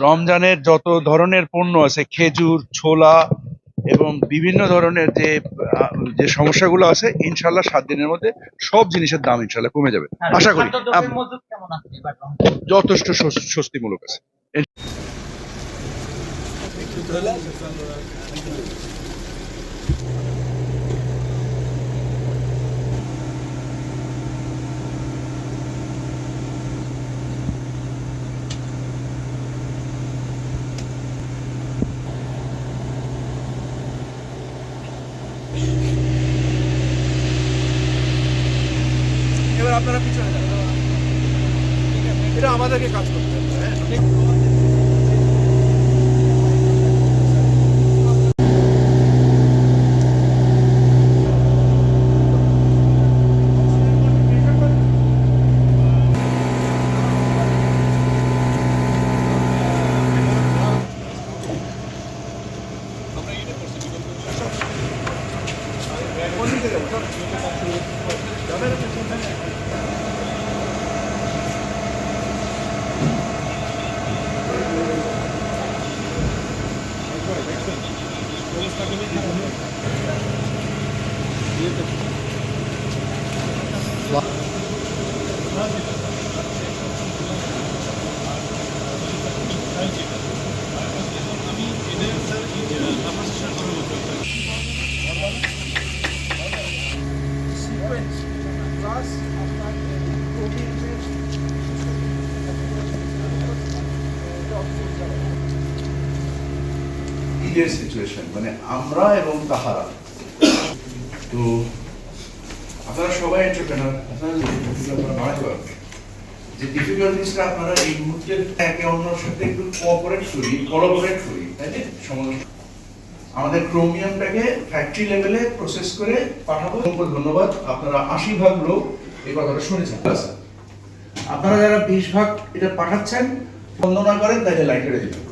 রমজানের যত ধরনের পণ্য আছে খেজুর ছোলা এবং বিভিন্ন ধরনের যে যে সমস্যাগুলো আছে ইনশাল্লাহ সাত দিনের মধ্যে সব জিনিসের দাম ইনশাল্লাহ কমে যাবে। আশা করি। যথেষ্ট স্বস্তিমূলক আছে। আপনারা পিছনে এটা আমাদেরকে কাজ করতে হবে হ্যাঁ? কোন দিকে যাব? Plus আপনার ঈদের সিচুয়েশন মানে আমরা এবং তাহারা। তো আপনারা সবাই এন্টারপ্রেনার আপনারা যে ডিফিকাল্টিসটা আপনারা এই মুহূর্তে একে অন্যের সাথে একটু কোঅপারেট করি কোলাবোরেট করি, তাই না আমাদের ক্রোমিয়ামটাকে ফ্যাক্টরি লেভেলে প্রসেস করে পাঠাবো। ধন্যবাদ। আপনারা আশি ভাগ লোক এই কথাটা শুনেছেন। আপনারা যারা বিশ ভাগ এটা পাঠাচ্ছেন, বন্দনা করেন তাহলে লাইট দিবেন।